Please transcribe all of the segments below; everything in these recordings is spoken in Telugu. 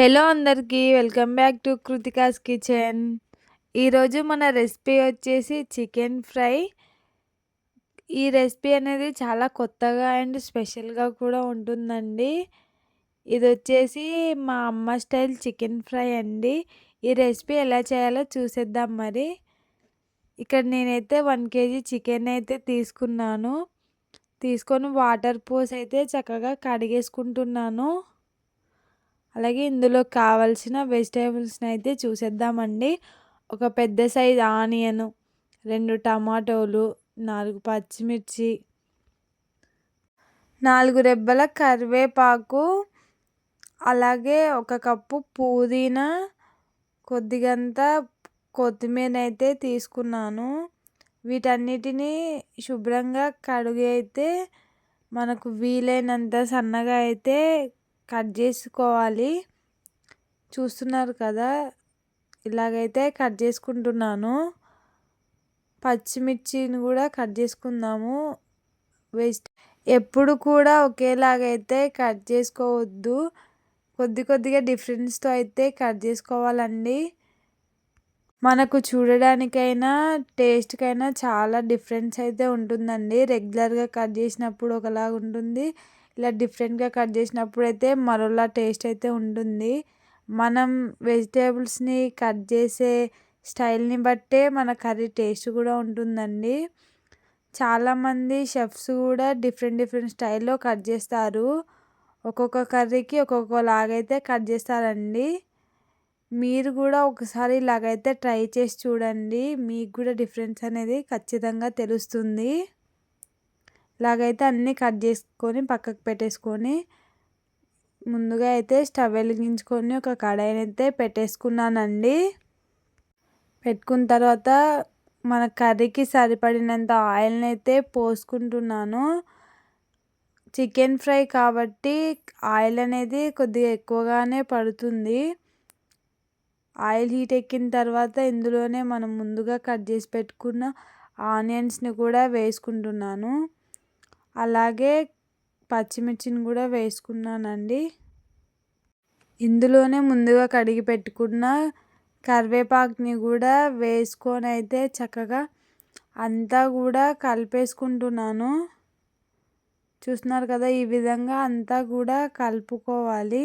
హలో అందరికీ welcome back to Krithika's kitchen. ఈరోజు మన రెసిపీ వచ్చేసి చికెన్ ఫ్రై. ఈ రెసిపీ అనేది చాలా కొత్తగా అండ్ స్పెషల్గా కూడా ఉంటుందండి. ఇది వచ్చేసి మా అమ్మ స్టైల్ చికెన్ ఫ్రై అండి. ఈ రెసిపీ ఎలా చేయాలో చూసేద్దాం మరి. ఇక్కడ నేనైతే వన్ కేజీ చికెన్ అయితే తీసుకున్నాను. తీసుకొని వాటర్ పోసి అయితే చక్కగా కడిగేసుకుంటున్నాను. అలాగే ఇందులో కావాల్సిన వెజిటేబుల్స్ని అయితే చూసేద్దామండి. ఒక పెద్ద సైజ్ ఆనియన్ రెండు టమాటోలు నాలుగు పచ్చిమిర్చి నాలుగు రెబ్బల కరివేపాకు అలాగే ఒక కప్పు పుదీనా కొద్దిగంత కొత్తిమీర అయితే తీసుకున్నాను. వీటన్నిటిని శుభ్రంగా కడిగి అయితే మనకు వీలైనంత సన్నగా అయితే కట్ చేసుకోవాలి. చూస్తున్నారు కదా ఇలాగైతే కట్ చేసుకుంటున్నాను. పచ్చిమిర్చిని కూడా కట్ చేసుకుందాము. వేస్ట్. ఎప్పుడు కూడా ఒకేలాగైతే కట్ చేసుకోవద్దు. కొద్ది కొద్దిగా డిఫరెన్స్తో అయితే కట్ చేసుకోవాలండి. మనకు చూడడానికైనా టేస్ట్కైనా చాలా డిఫరెన్స్ అయితే ఉంటుందండి. రెగ్యులర్గా కట్ చేసినప్పుడు ఒకలాగా ఉంటుంది ఇలా డిఫరెంట్గా కట్ చేసినప్పుడు అయితే మరోలా టేస్ట్ అయితే ఉంటుంది. మనం వెజిటేబుల్స్ని కట్ చేసే స్టైల్ని బట్టే మన కర్రీ టేస్ట్ కూడా ఉంటుందండి. చాలామంది షెఫ్స్ కూడా డిఫరెంట్ డిఫరెంట్ స్టైల్లో కట్ చేస్తారు. ఒక్కొక్క కర్రీకి ఒక్కొక్కలాగైతే కట్ చేస్తారండి. మీరు కూడా ఒకసారి ఇలాగైతే ట్రై చేసి చూడండి. మీకు కూడా డిఫరెన్స్ అనేది ఖచ్చితంగా తెలుస్తుంది. ఇలాగైతే అన్నీ కట్ చేసుకొని పక్కకు పెట్టేసుకొని ముందుగా అయితే స్టవ్ వెలిగించుకొని ఒక కడాయిని అయితే పెట్టేసుకున్నానండి. పెట్టుకున్న తర్వాత మన కర్రీకి సరిపడినంత ఆయిల్ని అయితే పోసుకుంటున్నాను. చికెన్ ఫ్రై కాబట్టి ఆయిల్ అనేది కొద్దిగా ఎక్కువగానే పడుతుంది. ఆయిల్ హీట్ ఎక్కిన తర్వాత ఇందులోనే మనం ముందుగా కట్ చేసి పెట్టుకున్న ఆనియన్స్ని కూడా వేసుకుంటున్నాను. అలాగే పచ్చిమిర్చిని కూడా వేసుకున్నానండి. ఇందులోనే ముందుగా కడిగి పెట్టుకున్న కరివేపాకుని కూడా వేసుకొని అయితే చక్కగా అంతా కూడా కలిపేసుకుంటున్నాను. చూస్తున్నారు కదా ఈ విధంగా అంతా కూడా కలుపుకోవాలి.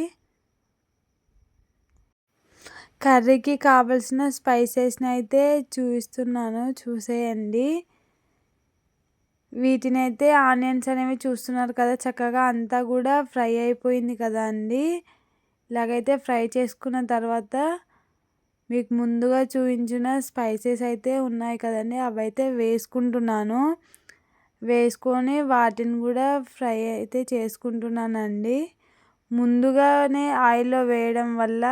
కర్రీకి కావలసిన స్పైసెస్ని అయితే చూపిస్తున్నాను. చూసేయండి. వీటిని అయితే ఆనియన్స్ అనేవి చూస్తున్నారు కదా చక్కగా అంతా కూడా ఫ్రై అయిపోయింది కదా అండి. ఇలాగైతే ఫ్రై చేసుకున్న తర్వాత మీకు ముందుగా చూపించిన స్పైసెస్ అయితే ఉన్నాయి కదండి అవి అయితే వేసుకుంటున్నాను. వేసుకొని వాటిని కూడా ఫ్రై అయితే చేసుకుంటున్నానండి. ముందుగానే ఆయిల్లో వేయడం వల్ల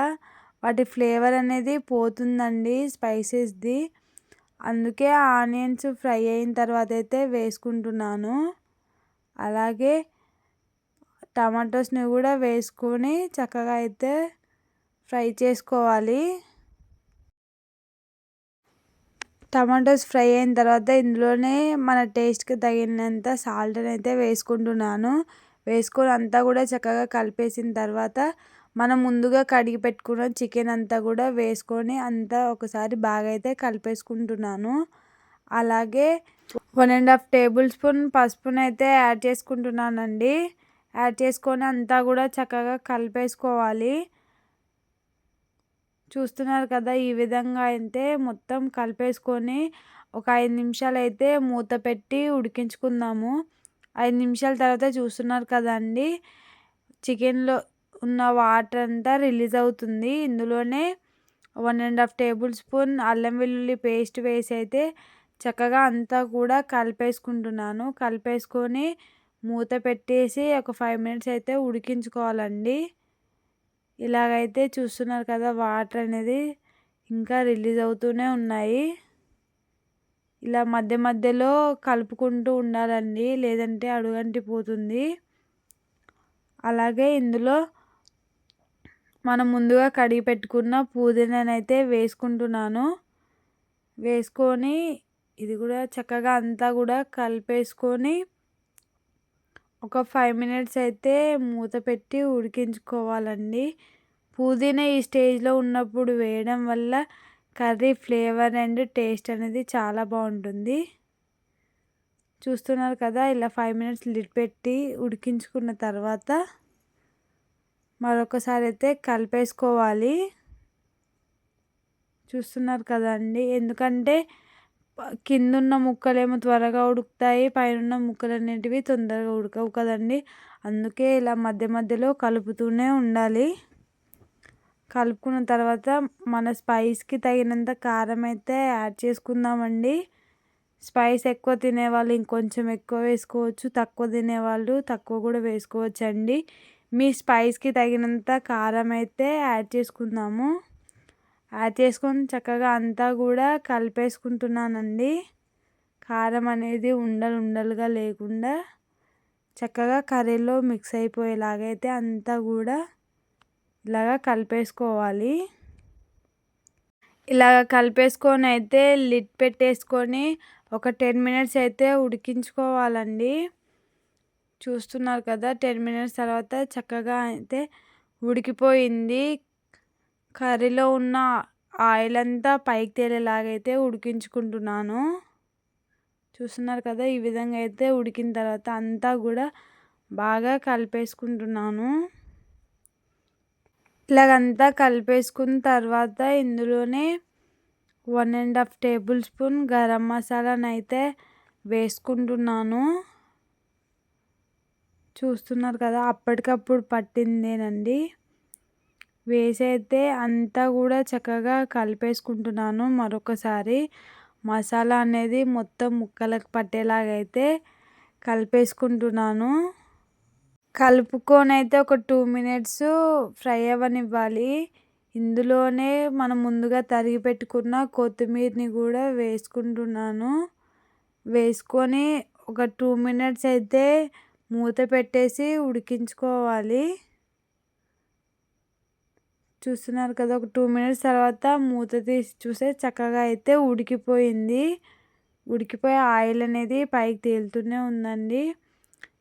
వాటి ఫ్లేవర్ అనేది పోతుందండి స్పైసెస్ది. అందుకే ఆనియన్స్ ఫ్రై అయిన తర్వాత అయితే వేసుకుంటున్నాను. అలాగే టమాటోస్ని కూడా వేసుకొని చక్కగా అయితే ఫ్రై చేసుకోవాలి. టమాటోస్ ఫ్రై అయిన తర్వాత ఇందులోనే మన టేస్ట్కి తగినంత సాల్ట్ని అయితే వేసుకుంటున్నాను. వేసుకొని అంతా కూడా చక్కగా కలిపేసిన తర్వాత మనం ముందుగా కడిగి పెట్టుకున్న చికెన్ అంతా కూడా వేసుకొని అంతా ఒకసారి బాగా అయితే కలిపేసుకుంటున్నాను. అలాగే one and half tablespoon పసుపును అయితే యాడ్ చేసుకుంటున్నానండి. యాడ్ చేసుకొని అంతా కూడా చక్కగా కలిపేసుకోవాలి. చూస్తున్నారు కదా ఈ విధంగా అయితే మొత్తం కలిపేసుకొని ఒక ఐదు నిమిషాలు అయితే మూత పెట్టి ఉడికించుకుందాము. ఐదు నిమిషాల తర్వాత చూస్తున్నారు కదండి చికెన్లో ఉన్న వాటర్ అంతా రిలీజ్ అవుతుంది. ఇందులోనే one and half tablespoon అల్లం వెల్లుల్లి పేస్ట్ వేసి అయితే చక్కగా అంతా కూడా కలిపేసుకుంటున్నాను. కలిపేసుకొని మూత పెట్టేసి ఒక ఫైవ్ మినిట్స్ అయితే ఉడికించుకోవాలండి. ఇలాగైతే చూస్తున్నారు కదా వాటర్ అనేది ఇంకా రిలీజ్ అవుతూనే ఉన్నాయి. ఇలా మధ్య మధ్యలో కలుపుకుంటూ ఉండాలండి. లేదంటే అడుగంటిపోతుంది. అలాగే ఇందులో మనం ముందుగా కడిగి పెట్టుకున్న పుదీనానైతే వేసుకుంటున్నాను. వేసుకొని ఇది కూడా చక్కగా అంతా కూడా కలిపేసుకొని ఒక ఫైవ్ మినిట్స్ అయితే మూత పెట్టి ఉడికించుకోవాలండి. పుదీనా ఈ స్టేజ్లో ఉన్నప్పుడు వేయడం వల్ల కర్రీ ఫ్లేవర్ అండ్ టేస్ట్ అనేది చాలా బాగుంటుంది. చూస్తున్నారు కదా ఇలా ఫైవ్ మినిట్స్ లిడ్ పెట్టి ఉడికించుకున్న తర్వాత మరొకసారి అయితే కలిపేసుకోవాలి. చూస్తున్నారు కదండి. ఎందుకంటే కింద ఉన్న ముక్కలేమో త్వరగా ఉడుకుతాయి పైన ముక్కలు అనేటివి తొందరగా ఉడకవు కదండి. అందుకే ఇలా మధ్య మధ్యలో కలుపుతూనే ఉండాలి. కలుపుకున్న తర్వాత మన స్పైస్కి తగినంత కారం అయితే యాడ్ చేసుకుందామండి. స్పైస్ ఎక్కువ తినేవాళ్ళు ఇంకొంచెం ఎక్కువ వేసుకోవచ్చు తక్కువ తినేవాళ్ళు తక్కువ కూడా వేసుకోవచ్చు అండి మీ స్పైస్కి తగినంత కారం అయితే యాడ్ చేసుకుందాము. యాడ్ చేసుకొని చక్కగా అంతా కూడా కలిపేసుకుంటున్నానండి. కారం అనేది ఉండలు ఉండలుగా లేకుండా చక్కగా కర్రీలో మిక్స్ అయిపోయేలాగైతే అంతా కూడా ఇలాగా కలిపేసుకోవాలి. ఇలాగ కలిపేసుకొని అయితే లిడ్ పెట్టేసుకొని ఒక టెన్ మినిట్స్ అయితే ఉడికించుకోవాలండి. చూస్తున్నారు కదా. టెన్ మినిట్స్ తర్వాత చక్కగా అయితే ఉడికిపోయింది. కర్రీలో ఉన్న ఆయిల్ అంతా పైకి తేలేలాగైతే ఉడికించుకుంటున్నాను. చూస్తున్నారు కదా ఈ విధంగా అయితే ఉడికిన తర్వాత అంతా కూడా బాగా కలిపేసుకుంటున్నాను. ఇలాగంతా కలిపేసుకున్న తర్వాత ఇందులోనే one and half tablespoon గరం మసాలానైతే వేసుకుంటున్నాను. చూస్తున్నారు కదా అప్పటికప్పుడు పట్టిందేనండి? వేసి అయితే అంతా కూడా చక్కగా కలిపేసుకుంటున్నాను. మరొకసారి మసాలా అనేది మొత్తం ముక్కలకు పట్టేలాగైతే కలిపేసుకుంటున్నాను. కలుపుకొని అయితే ఒక టూ మినిట్స్ ఫ్రై అవ్వనివ్వాలి. ఇందులోనే మనం ముందుగా తరిగి పెట్టుకున్న కొత్తిమీరని కూడా వేసుకుంటున్నాను. వేసుకొని ఒక టూ మినిట్స్ అయితే మూత పెట్టేసి ఉడికించుకోవాలి. చూస్తున్నారు కదా ఒక టూ మినిట్స్ తర్వాత మూత తీసి చూస్తే చక్కగా అయితే ఉడికిపోయింది. ఉడికిపోయి ఆయిల్ అనేది పైకి తేలుతూనే ఉందండి.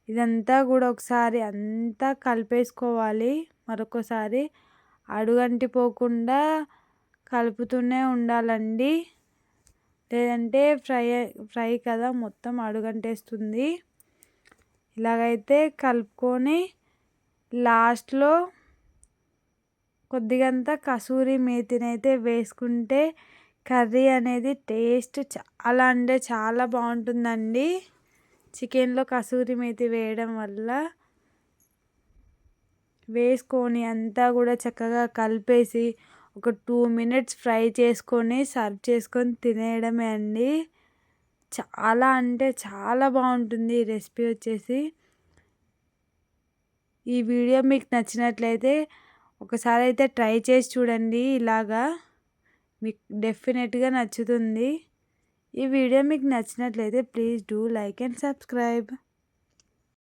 ఇదంతా కూడా ఒకసారి అంతా కలిపేసుకోవాలి. మరొకసారి అడుగంటిపోకుండా కలుపుతూనే ఉండాలండి. లేదంటే ఫ్రై ఫ్రై కదా మొత్తం అడుగంటేస్తుంది. ఇలాగైతే కలుపుకొని లాస్ట్లో కొద్దిగంత కసూరి మేతిని అయితే వేసుకుంటే కర్రీ అనేది టేస్ట్ చాలా అంటే చాలా బాగుంటుందండి. చికెన్లో కసూరి మేతి వేయడం వల్ల వేసుకొని అంతా కూడా చక్కగా కలిపేసి ఒక టూ మినిట్స్ ఫ్రై చేసుకొని సర్వ్ చేసుకొని తినేయడమే అండి. చాలా అంటే చాలా బాగుంటుంది ఈ రెసిపీ వచ్చేసి. ఈ వీడియో మీకు నచ్చినట్లయితే ఒకసారి అయితే ట్రై చేసి చూడండి ఇలాగా. మీకు డెఫినెట్గా నచ్చుతుంది. ఈ వీడియో మీకు నచ్చినట్లయితే please do like and subscribe.